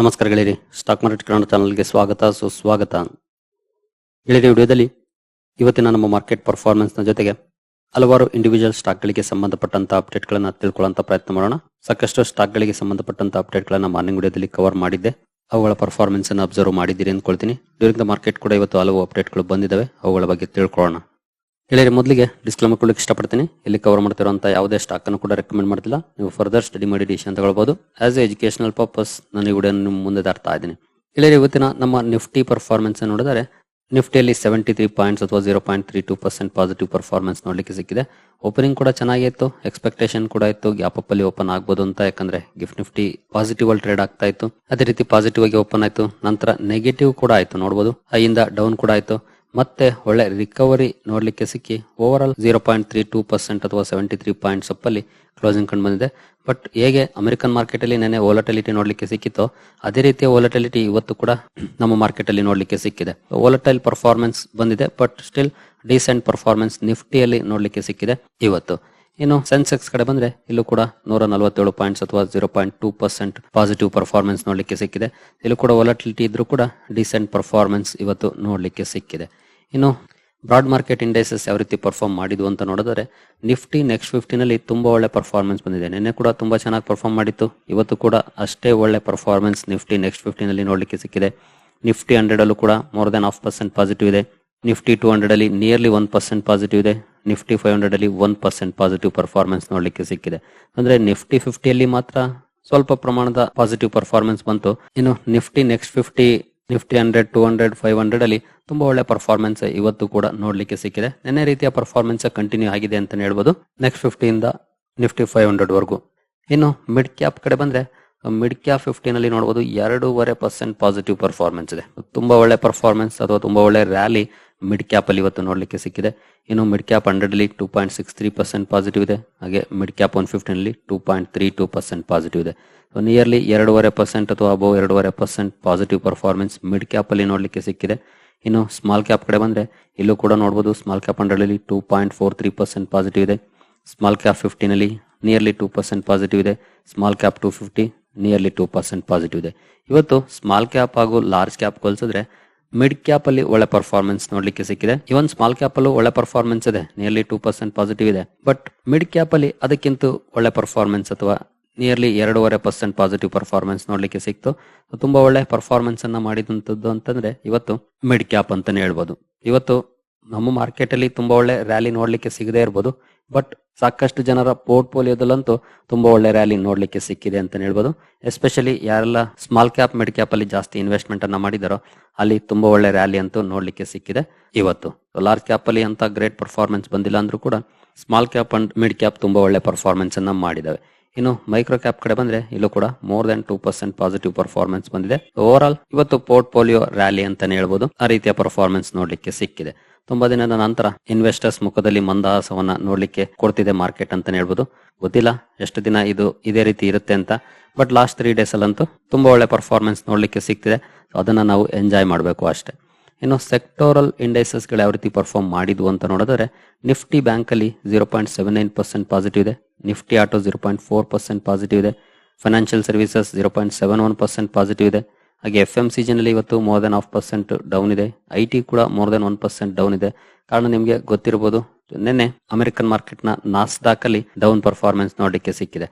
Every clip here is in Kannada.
ನಮಸ್ಕಾರ ಗೆಳೆಯರಿ ಸ್ಟಾಕ್ ಮಾರ್ಕೆಟ್ ಕನ್ನಡ ಚಾನಲ್ಗೆ ಸ್ವಾಗತ, ಸುಸ್ವಾಗತ. ಇಳಿದ ವಿಡಿಯೋದಲ್ಲಿ ಇವತ್ತಿನ ನಮ್ಮ ಮಾರ್ಕೆಟ್ ಪರ್ಫಾರ್ಮೆನ್ಸ್ನ ಜೊತೆಗೆ ಹಲವಾರು ಇಂಡಿವಿಜುವಲ್ ಸ್ಟಾಕ್ಗಳಿಗೆ ಸಂಬಂಧಪಟ್ಟಂತ ಅಪ್ಡೇಟ್ಗಳನ್ನು ತಿಳ್ಕೊಳ್ಳುವಂತ ಪ್ರಯತ್ನ ಮಾಡೋಣ. ಸಾಕಷ್ಟು ಸ್ಟಾಕ್ಗಳಿಗೆ ಸಂಬಂಧಪಟ್ಟಂತ ಅಪ್ಡೇಟ್ಗಳನ್ನು ಮಾರ್ನಿಂಗ್ ವಿಡಿಯೋದಲ್ಲಿ ಕವರ್ ಮಾಡಿದ್ದೆ. ಅವುಗಳ ಪರ್ಫಾರ್ಮೆನ್ಸ್ ಅನ್ನು ಅಬ್ಸರ್ವ್ ಮಾಡಿದ್ದೀರಿ ಅಂದ್ಕೊಳ್ತೀನಿ. ಡ್ಯೂರಿಂಗ್ ದ ಮಾರ್ಕೆಟ್ ಕೂಡ ಇವತ್ತು ಹಲವು ಅಪ್ಡೇಟ್ಗಳು ಬಂದಿದ್ದಾವೆ. ಅವುಗಳ ಬಗ್ಗೆ ತಿಳ್ಕೊಳ್ಳೋಣ. ಗೆಳೆಯರಿ ಮೊದಲಿಗೆ ಡಿಸ್ಕ್ಲೇಮರ್ ಕೊಡಲಿಕ್ಕೆ ಇಷ್ಟಪಡ್ತೀನಿ. ಇಲ್ಲಿ ಕವರ್ ಮಾಡ್ತಿರೋಂಥ ಯಾವುದೇ ಸ್ಟಾಕ್ ಅನ್ನು ಕೂಡ ರೆಕಮೆಂಡ್ ಮಾಡ್ತಿಲ್ಲ. ನೀವು ಫರ್ದರ್ ಸ್ಟಡಿ ಮಾಡಿ ಡಿಶ್ ಅಂತ ಹೇಳ್ಬೋದು ಆಸ್ ಎ ಎಜುಕೇಶನಲ್ ಪರ್ಪಸ್ ನಾನು ಈ ವಿಡಿಯೋ ನಿಮ್ಮ ಮುಂದೆ ತರ್ತಾ ಇದ್ದೀನಿ. ಗೆಳೆಯರಿ ಇವತ್ತಿನ ನಮ್ಮ ನಿಫ್ಟಿ ಪರ್ಫಾರ್ಮೆನ್ಸ್ ನೋಡಿದರೆ, ನಿಫ್ಟಿಯಲ್ಲಿ ಸೆವೆಂಟಿ ತ್ರೀ ಪಾಯಿಂಟ್ಸ್ ಅಥವಾ zero point three two percent positive performance ನೋಡಲಿಕ್ಕೆ ಸಿಕ್ಕಿದೆ. ಓಪನಿಂಗ್ ಕೂಡ ಚೆನ್ನಾಗಿತ್ತು ಎಕ್ಸ್ಪೆಕ್ಟೇಷನ್ ಕೂಡ ಇತ್ತು. ಗ್ಯಾಪ್ ಅಪ್ ಅಲ್ಲಿ ಓಪನ್ ಆಗ್ಬೋದು ಅಂತ. ಯಾಕಂದ್ರೆ ಗಿಫ್ಟ್ ನಿಫ್ಟಿ ಪಾಸಿಟಿವ್ ಅಲ್ಲಿ ಟ್ರೇಡ್ ಆಗ್ತಾ ಇತ್ತು. ಅದೇ ರೀತಿ ಪಾಸಿಟಿವ್ ಆಗಿ ಓಪನ್ ಆಯಿತು. ನಂತರ ನೆಗೆಟಿವ್ ಕೂಡ ಆಯಿತು. ನೋಡಬಹುದು ಹೈಯಿಂದ ಡೌನ್ ಕೂಡ ಆಯ್ತು. ಮತ್ತೆ ಒಳ್ಳೆ ರಿಕವರಿ ನೋಡಲಿಕ್ಕೆ ಸಿಕ್ಕಿ overall zero point three two percent ಅಥವಾ ಸೆವೆಂಟಿ ತ್ರೀ ಪಾಯಿಂಟ್ಸ್ ಅಲ್ಲಿ ಕ್ಲೋಸಿಂಗ್ ಕಂಡು ಬಂದಿದೆ. ಬಟ್ ಹೇಗೆ ಅಮೆರಿಕನ್ ಮಾರ್ಕೆಟ್ ಅಲ್ಲಿ ನೆನೆ ಓಲಟಲಿಟಿ ನೋಡಲಿಕ್ಕೆ ಸಿಕ್ಕಿತ್ತೋ, ಅದೇ ರೀತಿಯ ಓಲಟಲಿಟಿ ಇವತ್ತು ಕೂಡ ನಮ್ಮ ಮಾರ್ಕೆಟ್ ಅಲ್ಲಿ ನೋಡ್ಲಿಕ್ಕೆ ಸಿಕ್ಕಿದೆ. ಓಲಟೈಲ್ ಪರ್ಫಾರ್ಮೆನ್ಸ್ ಬಂದಿದೆ ಬಟ್ ಸ್ಟಿಲ್ ಡೀಸೆಂಟ್ ಪರ್ಫಾರ್ಮೆನ್ಸ್ ನಿಫ್ಟಿಯಲ್ಲಿ ನೋಡಲಿಕ್ಕೆ ಸಿಕ್ಕಿದೆ ಇವತ್ತು. ಇನ್ನು ಸೆನ್ಸೆಕ್ಸ್ ಕಡೆ ಬಂದ್ರೆ ಇಲ್ಲೂ ಕೂಡ ನೂರ ನಲವತ್ತೇಳು ಪಾಯಿಂಟ್ಸ್ ಅಥವಾ zero point two percent positive performance ನೋಡಲಿಕ್ಕೆ ಸಿಕ್ಕಿದೆ. ಇಲ್ಲೂ ಕೂಡ ಒಲಟಿಲಿಟಿ ಇದ್ರೂ ಕೂಡ ಡಿಸೆಂಟ್ ಪರ್ಫಾರ್ಮೆನ್ಸ್ ಇವತ್ತು ನೋಡಲಿಕ್ಕೆ ಸಿಕ್ಕಿದೆ. ಇನ್ನು ಬ್ರಾಡ್ ಮಾರ್ಕೆಟ್ ಇಂಡೈಸಸ್ ಯಾವ ರೀತಿ ಪರ್ಫಾರ್ಮ್ ಮಾಡಿದ್ವು ಅಂತ ನೋಡಿದ್ರೆ, ನಿಫ್ಟಿ ನೆಕ್ಸ್ಟ್ ಫಿಫ್ಟಿನಲ್ಲಿ ತುಂಬಾ ಒಳ್ಳೆ ಪರ್ಫಾರ್ಮೆನ್ಸ್ ಬಂದಿದೆ. ನಿನ್ನೆ ಕೂಡ ತುಂಬಾ ಚೆನ್ನಾಗಿ ಪರ್ಫಾರ್ಮ್ ಮಾಡಿತ್ತು. ಇವತ್ತು ಕೂಡ ಅಷ್ಟೇ ಒಳ್ಳೆ ಪರ್ಫಾರ್ಮೆನ್ಸ್ ನಿಫ್ಟಿ ನೆಕ್ಸ್ಟ್ ಫಿಫ್ಟಿನಲ್ಲಿ ನೋಡಲಿಕ್ಕೆ ಸಿಕ್ಕಿದೆ. ನಿಫ್ಟಿ ಹಂಡ್ರೆಡ್ ಅಲ್ಲೂ ಕೂಡ more than half percent positive ಇದೆ. ನಿಫ್ಟಿ ಟೂ ಹಂಡ್ರೆಡ್ ಅಲ್ಲಿ ನಿಯರ್ಲಿ ಒನ್ ಪರ್ಸೆಂಟ್ ಪಾಸಿಟಿವ್ ಇದೆ. ನಿಫ್ಟಿ ಫೈವ್ ಹಂಡ್ರೆಡ್ ಅಲ್ಲಿ ಒನ್ ಪರ್ಸೆಂಟ್ ಪಾಸಿಟಿವ್ ಪರ್ಫಾರ್ಮೆನ್ಸ್ ನೋಡಲಿಕ್ಕೆ ಸಿಕ್ಕಿದೆ. ಅಂದ್ರೆ ನಿಫ್ಟಿ ಫಿಫ್ಟಿಯಲ್ಲಿ ಮಾತ್ರ ಸ್ವಲ್ಪ ಪ್ರಮಾಣದ ಪಾಸಿಟಿವ್ ಪರ್ಫಾರ್ಮೆನ್ಸ್ ಬಂತು. ಇನ್ನು Nifty next fifty Nifty hundred two hundred five hundred ಅಲ್ಲಿ ತುಂಬಾ ಒಳ್ಳೆ ಪರ್ಫಾರ್ಮೆನ್ಸ್ ಇವತ್ತು ಕೂಡ ನೋಡ್ಲಿಕ್ಕೆ ಸಿಕ್ಕಿದೆ. ನೆನ್ನೆ ರೀತಿಯ ಪರ್ಫಾರ್ಮೆನ್ಸ್ ಕಂಟಿನ್ಯೂ ಆಗಿದೆ ಅಂತ ಹೇಳ್ಬೋದು. ನೆಕ್ಸ್ಟ್ ಫಿಫ್ಟಿಯಿಂದ ನಿಫ್ಟಿ ಫೈವ್ ಹಂಡ್ರೆಡ್ ವರೆಗೂ. ಇನ್ನು ಮಿಡ್ ಕ್ಯಾಪ್ ಕಡೆ ಬಂದ್ರೆ ಮಿಡ್ ಕ್ಯಾಪ್ ಫಿಫ್ಟಿನಲ್ಲಿ ನೋಡಬಹುದು ಎರಡೂವರೆ ಪರ್ಸೆಂಟ್ ಪಾಸಿಟಿವ್ ಪರ್ಫಾರ್ಮೆನ್ಸ್ ಇದೆ. ತುಂಬಾ ಒಳ್ಳೆ ಪರ್ಫಾರ್ಮೆನ್ಸ್ ಅಥವಾ ತುಂಬಾ ಒಳ್ಳೆ ರ್ಯಾಲಿ ಮಿಡ್ ಕ್ಯಾಪ್ ಅಲ್ಲಿ ಇವತ್ತು ನೋಡಲಿಕ್ಕೆ ಸಿಕ್ಕಿದೆ. ಇನ್ನು ಮಿಡ್ ಕ್ಯಾಪ್ ಹಂಡ್ರೆಡ್ ಅಲ್ಲಿ two point six three percent positive ಇದೆ. ಹಾಗೆ mid cap one ಫಿಫ್ಟಿನಲ್ಲಿ two point three two percent positive ಇದೆ. ನಿಯರ್ಲಿ ಎರಡೂವರೆ ಪರ್ಸೆಂಟ್ ಅಥವಾ ಅಬೌವ್ ಎರಡೂವರೆ percent positive performance mid cap ಅಲ್ಲಿ ನೋಡ್ಲಿಕ್ಕೆ ಸಿಕ್ಕಿದೆ. ಇನ್ನು ಸ್ಮಾಲ್ ಕ್ಯಾಪ್ ಕಡೆ ಬಂದ್ರೆ ಇಲ್ಲೂ ಕೂಡ ನೋಡಬಹುದು ಸ್ಮಾಲ್ ಕ್ಯಾಪ್ ಹಂಡ್ರೆಡ್ ಅಲ್ಲಿ two point four three percent positive ಇದೆ. ಸ್ಮಾಲ್ ಕ್ಯಾಪ್ ಫಿಫ್ಟಿನಲ್ಲಿ ನಿಯರ್ಲಿ ಟೂ ಪರ್ಸೆಂಟ್ ಪಾಸಿಟಿವ್ ಇದೆ. Small cap two fifty nearly two percent positive ಇದೆ. ಇವತ್ತು ಸ್ಮಾಲ್ ಕ್ಯಾಪ್ ಹಾಗೂ ಲಾರ್ಜ್ ಕ್ಯಾಪ್ ಹೋಲಿಸಿದ್ರೆ ಮಿಡ್ ಕ್ಯಾಪ್ ಅಲ್ಲಿ ಒಳ್ಳೆ ಪರ್ಫಾರ್ಮೆನ್ಸ್ ನೋಡ್ಲಿಕ್ಕೆ ಸಿಕ್ಕಿದೆ. ಇವನ್ ಸ್ಮಾಲ್ ಕ್ಯಾಪ್ ಅಲ್ಲೂ ಒಳ್ಳೆ ಪರ್ಫಾರ್ಮೆನ್ಸ್ ಇದೆ. ನಿಯರ್ಲಿ ಟೂ ಪರ್ಸೆಂಟ್ ಪಾಸಿಟಿವ್ ಇದೆ. ಬಟ್ ಮಿಡ್ ಕ್ಯಾಪ್ ಅಲ್ಲಿ ಅದಕ್ಕಿಂತ ಒಳ್ಳೆ ಪರ್ಫಾರ್ಮೆನ್ಸ್ ಅಥವಾ ನಿಯರ್ಲಿ ಎರಡೂವರೆ ಪರ್ಸೆಂಟ್ ಪಾಸಿಟಿವ್ ಪರ್ಫಾರ್ಮೆನ್ಸ್ ನೋಡ್ಲಿಕ್ಕೆ ಸಿಕ್ತು. ತುಂಬಾ ಒಳ್ಳೆ ಪರ್ಫಾರ್ಮೆನ್ಸ್ ಅನ್ನ ಮಾಡಿದಂತದ್ದು ಅಂತಂದ್ರೆ ಇವತ್ತು ಮಿಡ್ ಕ್ಯಾಪ್ ಅಂತಾನೆ ಹೇಳ್ಬೋದು. ಇವತ್ತು ನಮ್ಮ ಮಾರ್ಕೆಟ್ ಅಲ್ಲಿ ತುಂಬಾ ಒಳ್ಳೆ ರ್ಯಾಲಿ ನೋಡ್ಲಿಕ್ಕೆ ಸಿಗದೇ ಇರ್ಬೋದು. ಬಟ್ ಸಾಕಷ್ಟು ಜನರ ಪೋರ್ಟ್ಫೋಲಿಯೋದಲ್ಲಂತೂ ತುಂಬಾ ಒಳ್ಳೆ ರ್ಯಾಲಿ ನೋಡ್ಲಿಕ್ಕೆ ಸಿಕ್ಕಿದೆ ಅಂತ ಹೇಳ್ಬೋದು. ಎಸ್ಪೆಷಲಿ ಯಾರೆಲ್ಲ ಸ್ಮಾಲ್ ಕ್ಯಾಪ್ ಮಿಡ್ ಕ್ಯಾಪ್ ಅಲ್ಲಿ ಜಾಸ್ತಿ ಇನ್ವೆಸ್ಟ್ಮೆಂಟ್ ಅನ್ನ ಮಾಡಿದಾರೋ ಅಲ್ಲಿ ತುಂಬಾ ಒಳ್ಳೆ ರ್ಯಾಲಿ ಅಂತೂ ನೋಡ್ಲಿಕ್ಕೆ ಸಿಕ್ಕಿದೆ. ಇವತ್ತು ಲಾರ್ಜ್ ಕ್ಯಾಪ್ ಅಲ್ಲಿ ಅಂತ ಗ್ರೇಟ್ ಪರ್ಫಾರ್ಮೆನ್ಸ್ ಬಂದಿಲ್ಲ ಅಂದ್ರೂ ಕೂಡ small cap and mid cap ತುಂಬಾ ಒಳ್ಳೆ ಪರ್ಫಾರ್ಮೆನ್ಸ್ ಅನ್ನ ಮಾಡಿದಾವೆ. ಇನ್ನು ಮೈಕ್ರೋ ಕ್ಯಾಪ್ ಕಡೆ ಬಂದ್ರೆ ಇಲ್ಲೂ ಕೂಡ more than two percent positive performance ಬಂದಿದೆ. ಓವರ್ ಆಲ್ ಇವತ್ತು ಪೋರ್ಟ್ಫೋಲಿಯೋ ರ್ಯಾಲಿ ಅಂತಾನೆ ಹೇಳ್ಬೋದು. ಆ ರೀತಿಯ ಪರ್ಫಾರ್ಮೆನ್ಸ್ ನೋಡ್ಲಿಕ್ಕೆ ಸಿಕ್ಕಿದೆ. ತುಂಬಾ ದಿನದ ನಂತರ ಇನ್ವೆಸ್ಟರ್ಸ್ ಮುಖದಲ್ಲಿ ಮಂದಹಾಸವನ್ನ ನೋಡ್ಲಿಕ್ಕೆ ಕೊಡ್ತಿದೆ ಮಾರ್ಕೆಟ್ ಅಂತಾನೆ ಹೇಳ್ಬೋದು. ಗೊತ್ತಿಲ್ಲ ಎಷ್ಟು ದಿನ ಇದು ಇದೇ ರೀತಿ ಇರುತ್ತೆ ಅಂತ ಬಟ್ ಲಾಸ್ಟ್ ತ್ರೀ ಡೇಸ್ ಅಲ್ಲಂತೂ ತುಂಬಾ ಒಳ್ಳೆ ಪರ್ಫಾರ್ಮೆನ್ಸ್ ನೋಡ್ಲಿಕ್ಕೆ ಸಿಗ್ತಿದೆ. ಅದನ್ನ ನಾವು ಎಂಜಾಯ್ ಮಾಡಬೇಕು ಅಷ್ಟೇ. ಇನ್ನು ಸೆಕ್ಟೋರಲ್ ಇಂಡೈಸಸ್ಗಳು ಯಾವ ರೀತಿ ಪರ್ಫಾರ್ಮ್ ಮಾಡಿದ್ವು ಅಂತ ನೋಡಿದ್ರೆ ನಿಫ್ಟಿ ಬ್ಯಾಂಕ್ ಅಲ್ಲಿ zero point seven nine percent positive ಇದೆ. Nifty auto zero point four percent positive ಇದೆ. Financial services zero point seven one percent positive ಇದೆ. ಹಾಗೆ ಎಫ್ ಎಂ ಸಿ ಇವತ್ತು more than half percent down ಇದೆ. ಐ ಟಿ ಕೂಡ more than one percent down ಇದೆ. ಕಾರಣ ನಿಮಗೆ ಗೊತ್ತಿರಬಹುದು, ನಿನ್ನೆ ಅಮೆರಿಕನ್ ಮಾರ್ಕೆಟ್ನ ನಾಸ್ಡಾಕ್ ಅಲ್ಲಿ ಡೌನ್ ಪರ್ಫಾರ್ಮೆನ್ಸ್ ನೋಡಲಿಕ್ಕೆ ಸಿಕ್ಕಿದೆ.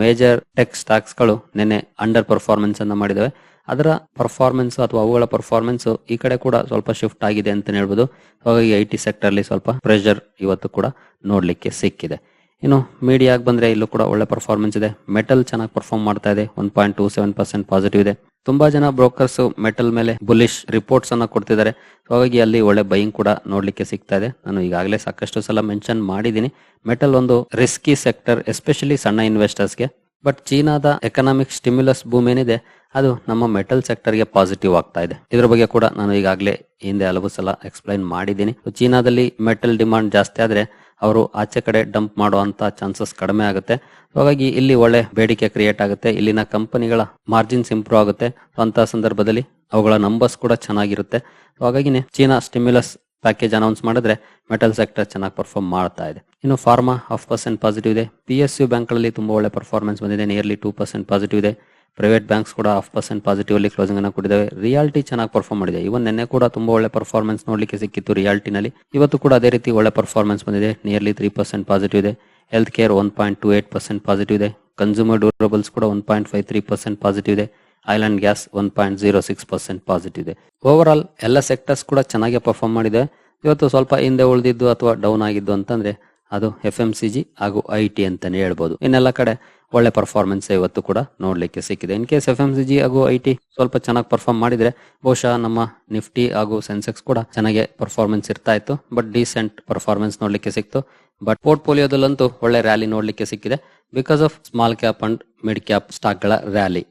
ಮೇಜರ್ ಟೆಕ್ ಸ್ಟಾಕ್ಸ್ಗಳು ನಿನ್ನೆ ಅಂಡರ್ ಪರ್ಫಾರ್ಮೆನ್ಸ್ ಅನ್ನ ಮಾಡಿದವೆ. ಅದರ ಪರ್ಫಾರ್ಮೆನ್ಸ್ ಅಥವಾ ಅವುಗಳ ಪರ್ಫಾರ್ಮೆನ್ಸ್ ಈ ಕಡೆ ಕೂಡ ಸ್ವಲ್ಪ ಶಿಫ್ಟ್ ಆಗಿದೆ ಅಂತ ಹೇಳ್ಬೋದು. ಹಾಗಾಗಿ ಐ ಟಿ ಸೆಕ್ಟರ್ ಅಲ್ಲಿ ಸ್ವಲ್ಪ ಪ್ರೆಷರ್ ಇವತ್ತು ಕೂಡ ನೋಡ್ಲಿಕ್ಕೆ ಸಿಕ್ಕಿದೆ. ಇನ್ನು ಮೀಡಿಯಾಗ್ ಬಂದ್ರೆ ಇಲ್ಲೂ ಕೂಡ ಒಳ್ಳೆ ಪರ್ಫಾರ್ಮೆನ್ಸ್ ಇದೆ. ಮೆಟಲ್ ಚೆನ್ನಾಗಿ ಪರ್ಫಾರ್ಮ್ ಮಾಡ್ತಾ ಇದೆ. One point two seven percent positive ಇದೆ. ತುಂಬಾ ಜನ ಬ್ರೋಕರ್ಸ್ ಮೆಟಲ್ ಮೇಲೆ ಬುಲಿಶ್ ರಿಪೋರ್ಟ್ಸ್ ಅನ್ನ ಕೊಡ್ತಿದ್ದಾರೆ. ಹಾಗಾಗಿ ಅಲ್ಲಿ ಒಳ್ಳೆ ಬೈಯಿಂಗ್ ಕೂಡ ನೋಡ್ಲಿಕ್ಕೆ ಸಿಗ್ತಾ ಇದೆ. ನಾನು ಈಗಾಗಲೇ ಸಾಕಷ್ಟು ಸಲ ಮೆನ್ಷನ್ ಮಾಡಿದೀನಿ ಮೆಟಲ್ ಒಂದು ರಿಸ್ಕಿ ಸೆಕ್ಟರ್ ಎಸ್ಪೆಷಲಿ ಸಣ್ಣ ಇನ್ವೆಸ್ಟರ್ಸ್ಗೆ ಬಟ್ ಚೀನಾದ ಎಕನಾಮಿಕ್ ಸ್ಟಿಮ್ಯುಲಸ್ ಬೂಮ್ ಏನಿದೆ ಅದು ನಮ್ಮ ಮೆಟಲ್ ಸೆಕ್ಟರ್ಗೆ ಪಾಸಿಟಿವ್ ಆಗ್ತಾ ಇದೆ. ಇದ್ರ ಬಗ್ಗೆ ಕೂಡ ನಾನು ಈಗಾಗಲೇ ಹಿಂದೆ ಹಲವು ಸಲ ಎಕ್ಸ್ಪ್ಲೈನ್ ಮಾಡಿದ್ದೀನಿ. ಚೀನಾದಲ್ಲಿ ಮೆಟಲ್ ಡಿಮಾಂಡ್ ಜಾಸ್ತಿ ಆದ್ರೆ ಅವರು ಆಚೆ ಕಡೆ ಡಂಪ್ ಮಾಡುವಂತ ಚಾನ್ಸಸ್ ಕಡಿಮೆ ಆಗುತ್ತೆ. ಹಾಗಾಗಿ ಇಲ್ಲಿ ಒಳ್ಳೆ ಬೇಡಿಕೆ ಕ್ರಿಯೇಟ್ ಆಗುತ್ತೆ. ಇಲ್ಲಿನ ಕಂಪನಿಗಳ ಮಾರ್ಜಿನ್ಸ್ ಇಂಪ್ರೂವ್ ಆಗುತ್ತೆ. ಅಂತ ಸಂದರ್ಭದಲ್ಲಿ ಅವುಗಳ ನಂಬರ್ಸ್ ಕೂಡ ಚೆನ್ನಾಗಿರುತ್ತೆ. ಹಾಗಾಗಿನೇ ಚೀನಾ ಸ್ಟಿಮ್ಯುಲಸ್ ಪ್ಯಾಕೇಜ್ ಅನೌನ್ಸ್ ಮಾಡಿದ್ರೆ ಮೆಟಲ್ ಸೆಕ್ಟರ್ ಚೆನ್ನಾಗಿ ಪರ್ಫಾರ್ಮ್ ಮಾಡ್ತಾ ಇದೆ. ಇನ್ನು ಫಾರ್ಮಾ ಹಾಫ್ ಪರ್ಸೆಂಟ್ ಪಾಸಿಟಿವ್ ಇದೆ. ಪಿ ಎಸ್ ಯು ಬ್ಯಾಂಕ್ಗಳಲ್ಲಿ ತುಂಬಾ ಒಳ್ಳೆ ಪರ್ಫಾರ್ಮೆನ್ಸ್ ಬಂದಿದೆ. ನಿಯರ್ಲಿ ಟೂ ಪರ್ಸೆಂಟ್ ಪಾಸಿಟಿವ್ ಇದೆ. ಪ್ರೈವೇಟ್ ಬ್ಯಾಂಕ್ಸ್ ಕೂಡ ಹಾಫ್ ಪರ್ಸೆಂಟ್ ಪಾಸಿಟಿವ್ ಅಲ್ಲಿ ಕ್ಲೋಸಿಂಗ್ ಅನ್ನು ಕೊಟ್ಟಿದ್ದಾವೆ. ರಿಯಾಲಿಟಿ ಚೆನ್ನಾಗಿ ಪರ್ಫಾರ್ಮ್ ಮಾಡಿದೆ. ಇವನ್ ನಿನ್ನೆ ಕೂಡ ತುಂಬಾ ಒಳ್ಳೆ ಪರ್ಫಾರ್ಮೆನ್ಸ್ ನೋಡ್ಲಿಕ್ಕೆ ಸಿಕ್ಕಿತ್ತು ರಿಯಾಲಿಟಿನಲ್ಲಿ ಇವತ್ತು ಕೂಡ ಅದೇ ರೀತಿ ಒಳ್ಳೆ ಪರ್ಫಾರ್ಮೆನ್ಸ್ ಬಂದಿದೆ. ನಿಯರ್ಲಿ ತ್ರೀ ಪರ್ಸೆಂಟ್ ಪಾಸಿಟಿವ್ ಇದೆ. Health care one point two eight percent positive ಇದೆ. ಕನ್ಸ್ಯೂಮರ್ ಡ್ಯೂರಬಲ್ಸ್ ಕೂಡ one point five three percent positive ಇದೆ. Oil and gas one point zero six percent positive ಇದೆ. ಓವರ್ ಆಲ್ ಎಲ್ಲ ಸೆಕ್ಟರ್ಸ್ ಕೂಡ ಚೆನ್ನಾಗಿ ಪರ್ಫಾರ್ಮ್ ಮಾಡಿದೆ. ಇವತ್ತು ಸ್ವಲ್ಪ ಹಿಂದೆ ಉಳಿದಿದ್ದು ಅಥವಾ ಡೌನ್ ಆಗಿದ್ದು ಅಂತಂದ್ರೆ ಅದು ಎಫ್ ಎಂ ಸಿ ಜಿ ಹಾಗೂ ಐ ಟಿ ಅಂತಾನೆ ಹೇಳ್ಬೋದು. ಇನ್ನೆಲ್ಲ ಕಡೆ ಒಳ್ಳೆ ಪರ್ಫಾರ್ಮೆನ್ಸ್ ಇವತ್ತು ಕೂಡ ನೋಡಲಿಕ್ಕೆ ಸಿಕ್ಕಿದೆ. In case F M C G ಹಾಗೂ ಐ ಟಿ ಸ್ವಲ್ಪ ಚೆನ್ನಾಗಿ ಪರ್ಫಾರ್ಮ್ ಮಾಡಿದ್ರೆ ಬಹುಶಃ ನಮ್ಮ ನಿಫ್ಟಿ ಹಾಗೂ ಸೆನ್ಸೆಕ್ಸ್ ಕೂಡ ಚೆನ್ನಾಗಿ ಪರ್ಫಾರ್ಮೆನ್ಸ್ ಇರ್ತಾ ಇತ್ತು ಬಟ್ ಡೀಸೆಂಟ್ ಪರ್ಫಾರ್ಮೆನ್ಸ್ ನೋಡಲಿಕ್ಕೆ ಸಿಕ್ತು. ಬಟ್ ಪೋರ್ಟ್ಫೋಲಿಯೋದಲ್ಲಂತೂ ಒಳ್ಳೆ ರ್ಯಾಲಿ ನೋಡಲಿಕ್ಕೆ ಸಿಕ್ಕಿದೆ. Because of small cap and mid cap ಸ್ಟಾಕ್ಗಳ ರ್ಯಾಲಿ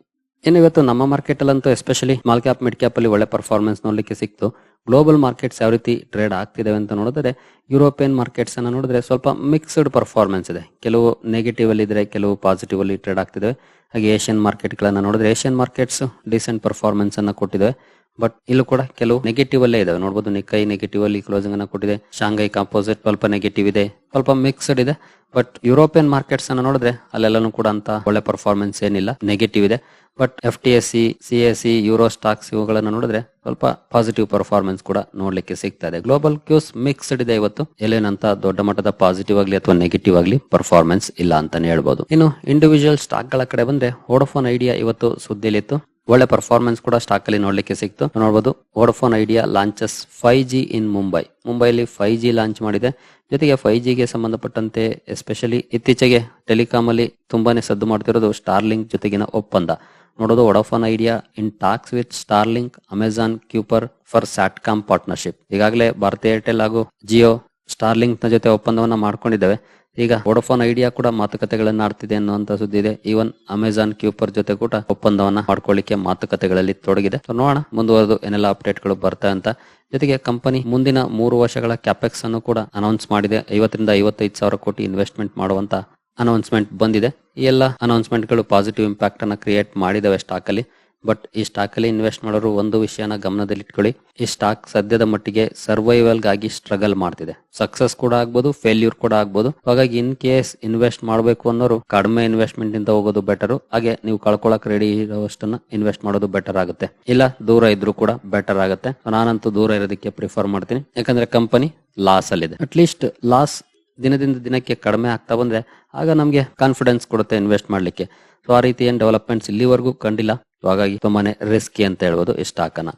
ಇನ್ನು ಇವತ್ತು ನಮ್ಮ ಮಾರ್ಕೆಟ್ ಅಲ್ಲಂತೂ especially small cap mid cap ಅಲ್ಲಿ ಒಳ್ಳೆ ಪರ್ಫಾರ್ಮೆನ್ಸ್ ನೋಡ್ಲಿಕ್ಕೆ ಸಿಕ್ತು. ಗ್ಲೋಬಲ್ ಮಾರ್ಕೆಟ್ಸ್ ಯಾವ ರೀತಿ ಟ್ರೇಡ್ ಆಗ್ತಿದಾವೆ ಅಂತ ನೋಡಿದ್ರೆ ಯುರೋಪಿಯನ್ ಮಾರ್ಕೆಟ್ಸ್ ಅನ್ನ ನೋಡಿದ್ರೆ ಸ್ವಲ್ಪ ಮಿಕ್ಸ್ಡ್ ಪರ್ಫಾರ್ಮೆನ್ಸ್ ಇದೆ. ಕೆಲವು ನೆಗೆಟಿವ್ ಅಲ್ಲಿ ಇದ್ರೆ ಕೆಲವು ಪಾಸಿಟಿವ್ ಅಲ್ಲಿ ಟ್ರೇಡ್ ಆಗ್ತಿದೆ ಹಾಗೆ ಏಷ್ಯನ್ ಮಾರ್ಕೆಟ್ ಗಳನ್ನ ನೋಡಿದ್ರೆ ಏಷ್ಯನ್ ಮಾರ್ಕೆಟ್ಸ್ ಡಿಸೆಂಟ್ ಪರ್ಫಾರ್ಮೆನ್ಸ್ ಅನ್ನ ಕೊಟ್ಟಿದ್ದಾವೆ ಬಟ್ ಇಲ್ಲೂ ಕೂಡ ಕೆಲವು ನೆಗೆಟಿವ್ ಅಲ್ಲೇ ಇದಾವೆ. ನೋಡಬಹುದು ನಿಕ್ಕೈ ನೆಗೆಟಿವ್ ಅಲ್ಲಿ ಕ್ಲೋಸಿಂಗ್ ಅನ್ನ ಕೊಟ್ಟಿದೆ. ಶಾಂಘೈ ಕಾಂಪೋಸಿಟ್ ಸ್ವಲ್ಪ ನೆಗೆಟಿವ್ ಇದೆ. ಸ್ವಲ್ಪ ಮಿಕ್ಸ್ಡ್ ಇದೆ. ಬಟ್ ಯುರೋಪಿಯನ್ ಮಾರ್ಕೆಟ್ಸ್ ಅನ್ನ ನೋಡಿದ್ರೆ ಅಲ್ಲೆಲ್ಲೂ ಕೂಡ ಅಂತ ಒಳ್ಳೆ ಪರ್ಫಾರ್ಮೆನ್ಸ್ ಏನಿಲ್ಲ. ನೆಗೆಟಿವ್ ಇದೆ. But F T S C C S C Euro Stoxx ಇವುಗಳನ್ನ ನೋಡಿದ್ರೆ ಸ್ವಲ್ಪ ಪಾಸಿಟಿವ್ ಪರ್ಫಾರ್ಮೆನ್ಸ್ ಕೂಡ ನೋಡ್ಲಿಕ್ಕೆ ಸಿಗ್ತಾ ಇದೆ. ಗ್ಲೋಬಲ್ ಕ್ಯೂಸ್ ಮಿಕ್ಸ್ಡ್ ಇದೆ ಇವತ್ತು. ಎಲ್ಲೇನಂತ ದೊಡ್ಡ ಮಟ್ಟದ ಪಾಸಿಟಿವ್ ಆಗಲಿ ಅಥವಾ ನೆಗೆಟಿವ್ ಆಗಲಿ ಪರ್ಫಾರ್ಮೆನ್ಸ್ ಇಲ್ಲ ಅಂತಾನೆ ಹೇಳ್ಬೋದು. ಇನ್ನು ಇಂಡಿವಿಜುವಲ್ ಸ್ಟಾಕ್ಗಳ ಕಡೆ ಬಂದ್ರೆ ವೋಡಫೋನ್ ಐಡಿಯಾ ಇವತ್ತು ಸುದ್ದಿಲಿತ್ತು ಒಳ್ಳೆ ಪರ್ಫಾರ್ಮೆನ್ಸ್ ಕೂಡ ಸ್ಟಾಕ್ ಅಲ್ಲಿ ನೋಡ್ಲಿಕ್ಕೆ ಸಿಕ್ತು. ನೋಡಬಹುದು Vodafone Idea launches five G in Mumbai ಮುಂಬೈಲಿ five G launch ಮಾಡಿದೆ. ಜೊತೆಗೆ ಫೈವ್ ಜಿಗೆ ಸಂಬಂಧಪಟ್ಟಂತೆ ಎಸ್ಪೆಷಲಿ ಇತ್ತೀಚೆಗೆ ಟೆಲಿಕಾಮ್ ಅಲ್ಲಿ ತುಂಬಾನೇ ಸದ್ದು ಮಾಡ್ತಿರೋದು ಸ್ಟಾರ್ಲಿಂಕ್ ಜೊತೆಗಿನ ಒಪ್ಪಂದ. ನೋಡೋದು Vodafone Idea in talks with Starlink Amazon Kuiper for satcom partnership ಈಗಾಗಲೇ ಭಾರತೀಯ ಏರ್ಟೆಲ್ ಹಾಗೂ ಜಿಯೋ ಸ್ಟಾರ್ಲಿಂಕ್ನ ಜೊತೆ ಒಪ್ಪಂದವನ್ನ ಮಾಡ್ಕೊಂಡಿದ್ದಾವೆ. ಈಗ ವೋಡಫೋನ್ ಐಡಿಯಾ ಕೂಡ ಮಾತುಕತೆಗಳನ್ನ ಆಡ್ತಿದೆ ಅನ್ನುವಂತ ಸುದ್ದಿ ಇದೆ. ಈವನ್ ಅಮೆಜಾನ್ ಕ್ಯೂಪರ್ ಜೊತೆ ಕೂಡ ಒಪ್ಪಂದವನ್ನ ಮಾಡ್ಕೊಳ್ಳಿಕ್ಕೆ ಮಾತುಕತೆಗಳಲ್ಲಿ ತೊಡಗಿದೆ. ನೋಡೋಣ, ಮುಂದುವರೆದು ಏನೆಲ್ಲ ಅಪ್ಡೇಟ್ಗಳು ಬರ್ತವೆ ಅಂತ. ಜೊತೆಗೆ ಕಂಪನಿ ಮುಂದಿನ ಮೂರು ವರ್ಷಗಳ ಕ್ಯಾಪೆಕ್ಸ್ ಅನ್ನು ಕೂಡ ಅನೌನ್ಸ್ ಮಾಡಿದೆ. ಐವತ್ತರಿಂದ ಐವತ್ತೈದು ಸಾವಿರ ಕೋಟಿ ಇನ್ವೆಸ್ಟ್ಮೆಂಟ್ ಮಾಡುವಂತ ಅನೌನ್ಸ್ಮೆಂಟ್ ಬಂದಿದೆ. ಈ ಎಲ್ಲ ಅನೌನ್ಸ್ಮೆಂಟ್ಗಳು ಪಾಸಿಟಿವ್ ಇಂಪ್ಯಾಕ್ಟ್ ಅನ್ನ ಕ್ರಿಯೇಟ್ ಮಾಡಿದವೆ ಸ್ಟಾಕ್ ಅಲ್ಲಿ. ಬಟ್ ಈ ಸ್ಟಾಕ್ ಅಲ್ಲಿ ಇನ್ವೆಸ್ಟ್ ಮಾಡೋರು ಒಂದು ವಿಷಯನ ಗಮನದಲ್ಲಿಟ್ಕೊಳ್ಳಿ. ಈ ಸ್ಟಾಕ್ ಸದ್ಯದ ಮಟ್ಟಿಗೆ ಸರ್ವೈವಲ್ಗಾಗಿ ಸ್ಟ್ರಗಲ್ ಮಾಡ್ತಿದೆ. ಸಕ್ಸಸ್ ಕೂಡ ಆಗ್ಬೋದು ಫೇಲ್ಯೂರ್ ಕೂಡ ಆಗ್ಬೋದು. ಹಾಗಾಗಿ ಇನ್ ಕೇಸ್ ಇನ್ವೆಸ್ಟ್ ಮಾಡಬೇಕು ಅನ್ನೋರು ಕಡಿಮೆ ಇನ್ವೆಸ್ಟ್ಮೆಂಟ್ ಇಂದ ಹೋಗೋದು ಬೆಟರ್ ಹಾಗೆ ನೀವು ಕಳ್ಕೊಳಕ್ ರೆಡಿ ಇರೋಷ್ಟನ್ನ ಇನ್ವೆಸ್ಟ್ ಮಾಡೋದು ಬೆಟರ್ ಆಗುತ್ತೆ. ಇಲ್ಲ, ದೂರ ಇದ್ರು ಕೂಡ ಬೆಟರ್ ಆಗುತ್ತೆ. ನಾನಂತೂ ದೂರ ಇರೋದಕ್ಕೆ ಪ್ರಿಫರ್ ಮಾಡ್ತೀನಿ. ಯಾಕಂದ್ರೆ ಕಂಪನಿ ಲಾಸ್ ಅಲ್ಲಿದೆ. ಅಟ್ಲೀಸ್ಟ್ ಲಾಸ್ ದಿನದಿಂದ ದಿನಕ್ಕೆ ಕಡಿಮೆ ಆಗ್ತಾ ಬಂದ್ರೆ ಆಗ ನಮಗೆ ಕಾನ್ಫಿಡೆನ್ಸ್ ಕೊಡುತ್ತೆ ಇನ್ವೆಸ್ಟ್ ಮಾಡ್ಲಿಕ್ಕೆ. ಸೊ ಆ ರೀತಿ ಏನ್ ಡೆವಲಪ್ಮೆಂಟ್ಸ್ ಇಲ್ಲಿವರೆಗೂ ಕಂಡಿಲ್ಲ. ಹಾಗಾಗಿ ತುಂಬಾನೇ ರಿಸ್ಕಿ ಅಂತ ಹೇಳ್ಬೋದು. ಈ ಹಾಕೋಣ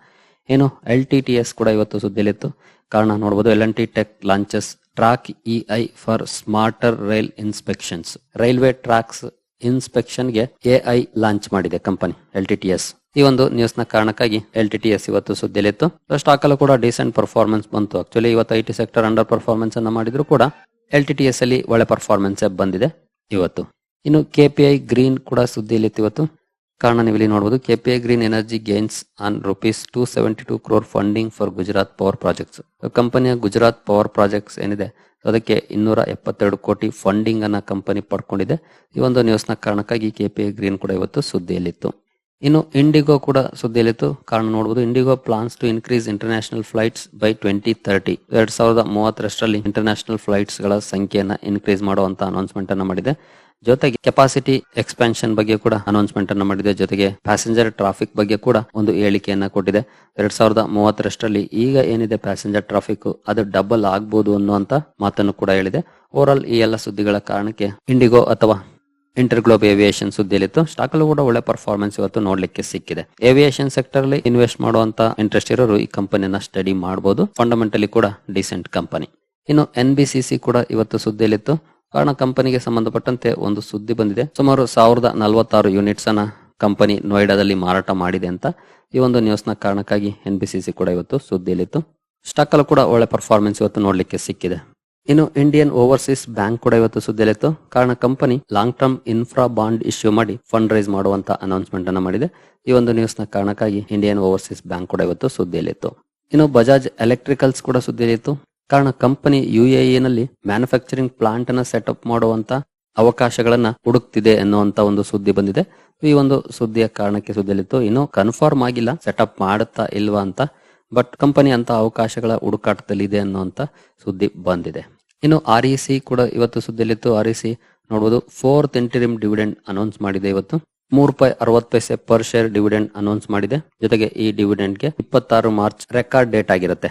ಏನು ಎಲ್ ಟಿ ಟಿ ಎಸ್ ಕೂಡ ಇವತ್ತು ಸುದ್ದಿಲಿತ್ತು ಕಾರಣ ನೋಡಬಹುದು L N T tech launches track E I for smarter rail inspections railway tracks ಇನ್ಸ್ಪೆಕ್ಷನ್ಗೆ A I launch ಮಾಡಿದೆ company L T T S ಈ ಒಂದು ನ್ಯೂಸ್ನ ಕಾರಣಕ್ಕಾಗಿ ಎಲ್ ಟಿ ಟಿ ಎಸ್ ಇವತ್ತು ಸುದ್ದಿಲಿತ್ತು ಸ್ಟಾಕ್ ಅಲ್ಲೂ ಕೂಡ ಡಿಸೆಂಟ್ ಪರ್ಫಾರ್ಮೆನ್ಸ್ ಬಂತು. ಆಕ್ಚುಲಿ ಇವತ್ತು I T sector under performance ಅನ್ನ ಮಾಡಿದ್ರು ಕೂಡ ಎಲ್ ಟಿ ಟಿ ಎಸ್ ಅಲ್ಲಿ ಒಳ್ಳೆ ಪರ್ಫಾರ್ಮೆನ್ಸ್ ಬಂದಿದೆ ಇವತ್ತು. ಇನ್ನು ಕೆ ಪಿ ಐ ಗ್ರೀನ್ ಕೂಡ ಸುದ್ದಿಯಲ್ಲಿತ್ತು ಇವತ್ತು ಕಾರಣ ನೀವು ಇಲ್ಲಿ ನೋಡಬಹುದು I green energy gains on rupees two seventy two crore funding for Gujarat power projects ಕಂಪನಿಯ ಗುಜರಾತ್ ಪವರ್ ಪ್ರಾಜೆಕ್ಟ್ಸ್ ಏನಿದೆ ಅದಕ್ಕೆ ಇನ್ನೂರ ಎಪ್ಪತ್ತೆರಡು ಕೋಟಿ ಫಂಡಿಂಗ್ ಅನ್ನ ಕಂಪನಿ ಪಡ್ಕೊಂಡಿದೆ. ಈ ಒಂದು ನ್ಯೂಸ್ನ ಕಾರಣಕ್ಕಾಗಿ ಕೆ ಪಿ ಐ ಗ್ರೀನ್ ಕೂಡ ಇವತ್ತು ಸುದ್ದಿಯಲ್ಲಿತ್ತು. ಇನ್ನು ಇಂಡಿಗೋ ಕೂಡ ಸುದ್ದಿಯಲ್ಲಿತ್ತು. ಕಾರಣ ನೋಡಬಹುದು IndiGo plans to increase international flights by twenty thirty ಎರಡ್ ಸಾವಿರದ ಮೂವತ್ತರಷ್ಟರಲ್ಲಿ ಇಂಟರ್ನ್ಯಾಷನಲ್ ಫ್ಲೈಟ್ಸ್ಗಳ ಸಂಖ್ಯೆಯನ್ನ ಇನ್ಕ್ರೀಸ್ ಮಾಡುವಂತ ಅನೌನ್ಸ್ಮೆಂಟ್ ಅನ್ನ ಮಾಡಿದೆ. ಜೊತೆಗೆ ಕೆಪಾಸಿಟಿ ಎಕ್ಸ್ಪಾನ್ಷನ್ ಬಗ್ಗೆ ಕೂಡ ಅನೌನ್ಸ್ಮೆಂಟ್ ಅನ್ನು ಮಾಡಿದೆ. ಜೊತೆಗೆ ಪ್ಯಾಸೆಂಜರ್ ಟ್ರಾಫಿಕ್ ಬಗ್ಗೆ ಕೂಡ ಒಂದು ಹೇಳಿಕೆಯನ್ನ ಕೊಟ್ಟಿದೆ. ಎರಡ್ ಸಾವಿರದ ಮೂವತ್ತರಷ್ಟರಲ್ಲಿ ಈಗ ಏನಿದೆ ಪ್ಯಾಸೆಂಜರ್ ಟ್ರಾಫಿಕ್ ಅದು ಡಬಲ್ ಆಗ್ಬೋದು ಅನ್ನುವಂತ ಮಾತನ್ನು ಕೂಡ ಹೇಳಿದೆ. ಓವರ್ ಈ ಎಲ್ಲ ಸುದ್ದಿಗಳ ಕಾರಣಕ್ಕೆ ಇಂಡಿಗೋ ಅಥವಾ ಇಂಟರ್ ಗ್ಲೋಬ್ ಏವಿಯೇಷನ್ ಸುದ್ದಿಯಲ್ಲಿತ್ತು. ಸ್ಟಾಕ್ ಅಲ್ಲೂ ಕೂಡ ಒಳ್ಳೆ ಪರ್ಫಾರ್ಮೆನ್ಸ್ ಇವತ್ತು ನೋಡ್ಲಿಕ್ಕೆ ಸಿಕ್ಕಿದೆ. ಏವಿಯೇಷನ್ ಸೆಕ್ಟರ್ ಅಲ್ಲಿ ಇನ್ವೆಸ್ಟ್ ಮಾಡುವಂತ ಇಂಟ್ರೆಸ್ಟ್ ಇರೋರು ಈ ಕಂಪನಿಯನ್ನ ಸ್ಟಡಿ ಮಾಡಬಹುದು ಫಂಡಮೆಂಟಲಿ ಕೂಡ ಡಿಸೆಂಟ್ ಕಂಪನಿ ಇನ್ನು ಎನ್ ಬಿ ಸಿ ಸಿ ಕೂಡ ಇವತ್ತು ಸುದ್ದಿಯಲ್ಲಿತ್ತು. ಕಾರಣ ಕಂಪನಿಗೆ ಸಂಬಂಧಪಟ್ಟಂತೆ ಒಂದು ಸುದ್ದಿ ಬಂದಿದೆ. ಸುಮಾರು ಸಾವಿರದ ನಲವತ್ತಾರು ಯೂನಿಟ್ಸ್ ಅನ್ನ ಕಂಪನಿ ನೋಯ್ಡಾದಲ್ಲಿ ಮಾರಾಟ ಮಾಡಿದೆ ಅಂತ ಈ ಒಂದು ನ್ಯೂಸ್ನ ಕಾರಣಕ್ಕಾಗಿ ಎನ್ ಬಿ ಸಿ ಸಿ ಕೂಡ ಇವತ್ತು ಸುದ್ದಿಯಲ್ಲಿತ್ತು. ಸ್ಟಾಕ್ ಅಲ್ಲೂ ಕೂಡ ಒಳ್ಳೆ ಪರ್ಫಾರ್ಮೆನ್ಸ್ ಇವತ್ತು ನೋಡ್ಲಿಕ್ಕೆ ಸಿಕ್ಕಿದೆ. ಇನ್ನು ಇಂಡಿಯನ್ ಓವರ್ಸೀಸ್ ಬ್ಯಾಂಕ್ ಕೂಡ ಇವತ್ತು ಸುದ್ದಿಯಲ್ಲಿತ್ತು. ಕಾರಣ company long term infra bond issue ಮಾಡಿ ಫಂಡ್ ರೈಸ್ ಮಾಡುವಂತ ಅನೌನ್ಸ್ಮೆಂಟ್ ಅನ್ನು ಮಾಡಿದೆ. ಈ ಒಂದು ನ್ಯೂಸ್ನ ಕಾರಣಕ್ಕಾಗಿ ಇಂಡಿಯನ್ ಓವರ್ಸೀಸ್ ಬ್ಯಾಂಕ್ ಕೂಡ ಇವತ್ತು ಸುದ್ದಿಯಲ್ಲಿತ್ತು. ಇನ್ನು ಬಜಾಜ್ ಎಲೆಕ್ಟ್ರಿಕಲ್ಸ್ ಕೂಡ ಸುದ್ದಿಯಲ್ಲಿತ್ತು. ಕಾರಣ ಕಂಪನಿ ಯುಎಇ ನಲ್ಲಿ ಮ್ಯಾನುಫ್ಯಾಕ್ಚರಿಂಗ್ ಪ್ಲಾಂಟ್ ಅನ್ನ ಸೆಟಪ್ ಮಾಡುವಂತ ಅವಕಾಶಗಳನ್ನ ಹುಡುಕ್ತಿದೆ ಎನ್ನುವಂತ ಒಂದು ಸುದ್ದಿ ಬಂದಿದೆ. ಈ ಒಂದು ಸುದ್ದಿಯ ಕಾರಣಕ್ಕೆ ಸುದ್ದಿಯಲ್ಲಿತ್ತು. ಇನ್ನು ಕನ್ಫರ್ಮ್ ಆಗಿಲ್ಲ ಸೆಟಪ್ ಮಾಡುತ್ತಾ ಇಲ್ವಾ ಅಂತ ಬಟ್ ಕಂಪನಿ ಅಂತ ಅವಕಾಶಗಳ ಹುಡುಕಾಟದಲ್ಲಿ ಇದೆ ಅನ್ನುವಂತ ಸುದ್ದಿ ಬಂದಿದೆ. ಇನ್ನು ಆರ್ ಇ ಸಿ ಕೂಡ ಇವತ್ತು ಸುದ್ದಿಯಲ್ಲಿತ್ತು. ಆರ್ ಇ ಸಿ ನೋಡಬಹುದು ಫೋರ್ತ್ ಇಂಟರಿಮ್ ಡಿವಿಡೆಂಡ್ ಅನೌನ್ಸ್ ಮಾಡಿದೆ ಇವತ್ತು. ಮೂರು ರೂಪಾಯಿ ಅರವತ್ತು ಪೈಸೆ ಪರ್ ಶೇರ್ ಡಿವಿಡೆಂಡ್ ಅನೌನ್ಸ್ ಮಾಡಿದೆ. ಜೊತೆಗೆ ಈ ಡಿವಿಡೆಂಡ್ಗೆ ಇಪ್ಪತ್ತಾರು ಮಾರ್ಚ್ ರೆಕಾರ್ಡ್ ಡೇಟ್ ಆಗಿರುತ್ತೆ.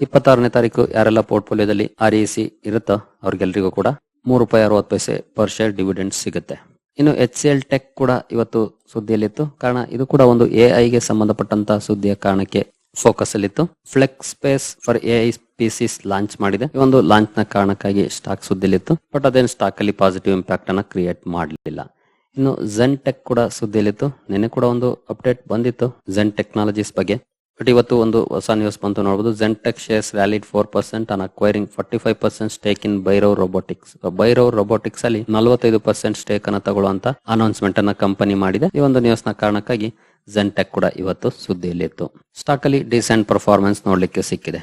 ಇಪ್ಪತ್ತಾರನೇ ತಾರೀಕು ಯಾರೆಲ್ಲ ಪೋರ್ಟ್ಫೋಲಿಯೋದಲ್ಲಿ ಆರ್ ಇ ಸಿ ಇರುತ್ತೋ ಅವ್ರಿಗೆಲ್ರಿಗೂ ಕೂಡ ಮೂರು ರೂಪಾಯಿ ಅರವತ್ತು ಪೈಸೆ ಪರ್ ಶೇರ್ ಡಿವಿಡೆಂಡ್ ಸಿಗುತ್ತೆ. ಇನ್ನು ಎಚ್ ಸಿ ಎಲ್ ಟೆಕ್ ಕೂಡ ಇವತ್ತು ಸುದ್ದಿಯಲ್ಲಿತ್ತು. ಕಾರಣ ಇದು ಕೂಡ ಒಂದು ಎ ಗೆ ಸಂಬಂಧಪಟ್ಟಂತ ಸುದ್ದಿಯ ಕಾರಣಕ್ಕೆ focus ಅಲ್ಲಿತ್ತು. Flex space for A I PCs launch ಮಾಡಿದೆ. ಈ ಒಂದು ಲಾಂಚ್ನ ಕಾರಣಕ್ಕಾಗಿ ಸ್ಟಾಕ್ ಸುದ್ದಿಲಿತ್ತು ಬಟ್ ಅದೇನು ಸ್ಟಾಕ್ ಅಲ್ಲಿ ಪಾಸಿಟಿವ್ ಇಂಪ್ಯಾಕ್ಟ್ ಅನ್ನ ಕ್ರಿಯೇಟ್ ಮಾಡಲಿಲ್ಲ. ಇನ್ನು ಝೆನ್ ಟೆಕ್ ಕೂಡ ಸುದ್ದಿಲಿತ್ತು ನಿನ್ನೆ ಕೂಡ ಒಂದು ಅಪ್ಡೇಟ್ ಬಂದಿತ್ತು ಝೆನ್ ಟೆಕ್ನಾಲಜೀಸ್ ಬಗ್ಗೆ. ಬಟ್ ಇವತ್ತು ಒಂದು ಹೊಸ ನ್ಯೂಸ್ ಬಂತು ನೋಡಬಹುದು Zen Tech shares valid four percent on acquiring forty five percent stake in Bairo robotics Bhairav robotics ಅಲ್ಲಿ ನಲವತ್ತೈದು ಪರ್ಸೆಂಟ್ ಸ್ಟೇಕ್ ಅನ್ನ ತಗೊಳ್ಳುವಂತ ಅನೌನ್ಸ್ಮೆಂಟ್ ಅನ್ನ ಕಂಪನಿ ಮಾಡಿದೆ. ಈ ಒಂದು ನ್ಯೂಸ್ನ ಕಾರಣಕ್ಕಾಗಿ ಟೆಕ್ ಕೂಡ ಇವತ್ತು ಸುದ್ದಿಯಲ್ಲಿತ್ತು. ಸ್ಟಾಕ್ ಅಲ್ಲಿ ಡಿಸೆಂಟ್ ಪರ್ಫಾರ್ಮೆನ್ಸ್ ನೋಡ್ಲಿಕ್ಕೆ ಸಿಕ್ಕಿದೆ.